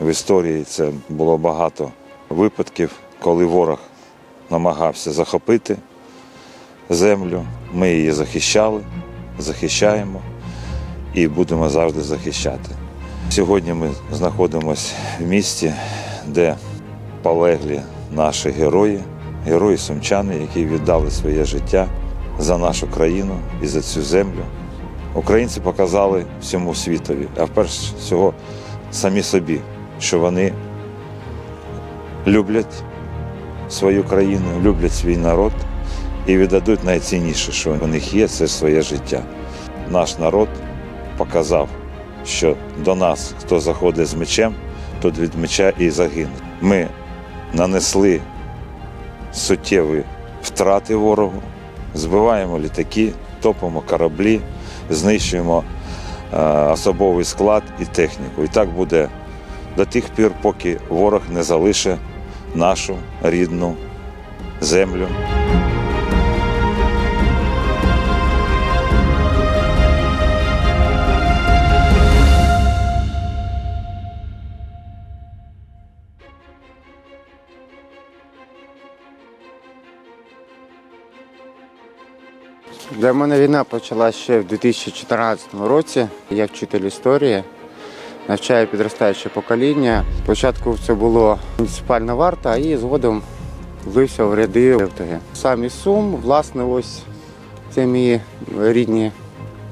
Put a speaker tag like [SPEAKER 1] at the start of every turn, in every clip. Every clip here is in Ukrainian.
[SPEAKER 1] В історії це було багато випадків, коли ворог намагався захопити землю. Ми її захищали, захищаємо і будемо завжди захищати. Сьогодні ми знаходимося в місті, де полеглі наші герої, герої сумчани, які віддали своє життя за нашу країну і за цю землю. Українці показали всьому світові, а вперше всього самі собі, що вони люблять свою країну, люблять свій народ і віддадуть найцінніше, що у них є, це своє життя. Наш народ показав, що до нас, хто заходить з мечем, тот від меча і загине. Ми нанесли суттєві втрати ворогу, збиваємо літаки, топимо кораблі, знищуємо е, особовий склад і техніку. І так буде до тих пір, поки ворог не залишить нашу рідну землю.
[SPEAKER 2] Для мене війна почалася ще в 2014 році. Я вчитель історії, навчаю підростаюче покоління. Спочатку це було муніципальна варта, і згодом влився в ряди ЛТГ. Сам Сум, власне, ось це мої рідні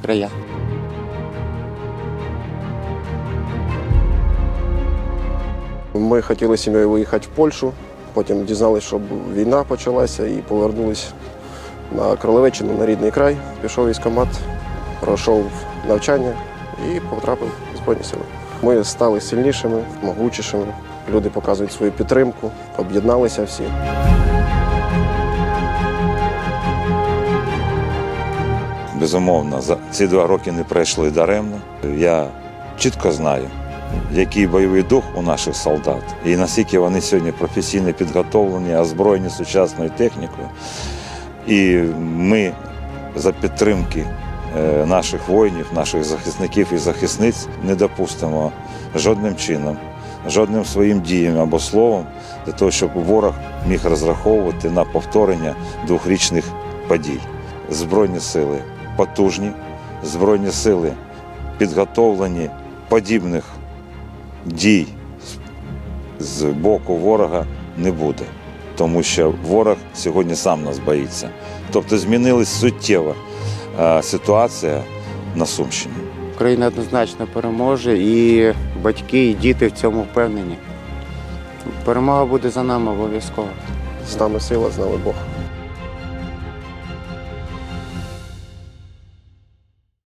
[SPEAKER 2] края.
[SPEAKER 3] Ми хотіли сім'єю виїхати в Польщу, потім дізналися, що війна почалася і повернулись на Кролевеччину, на рідний край. Пішов військкомат, пройшов навчання і потрапив в Збройні сили. Ми стали сильнішими, могучішими. Люди показують свою підтримку, об'єдналися всі.
[SPEAKER 1] Безумовно, за ці два роки не пройшли даремно. Я чітко знаю, який бойовий дух у наших солдат, і наскільки вони сьогодні професійно підготовлені, озброєні сучасною технікою. І ми за підтримки наших воїнів, наших захисників і захисниць не допустимо жодним чином, жодним своїм діям або словом для того, щоб ворог міг розраховувати на повторення двохрічних подій. Збройні сили потужні, збройні сили підготовлені подібних дій з- боку ворога не буде, тому що ворог сьогодні сам нас боїться. Тобто змінилась суттєва е, ситуація на Сумщині.
[SPEAKER 2] Україна однозначно переможе, і батьки, і діти в цьому впевнені. Перемога буде за нами обов'язково.
[SPEAKER 3] З нами сила, з нами Бог.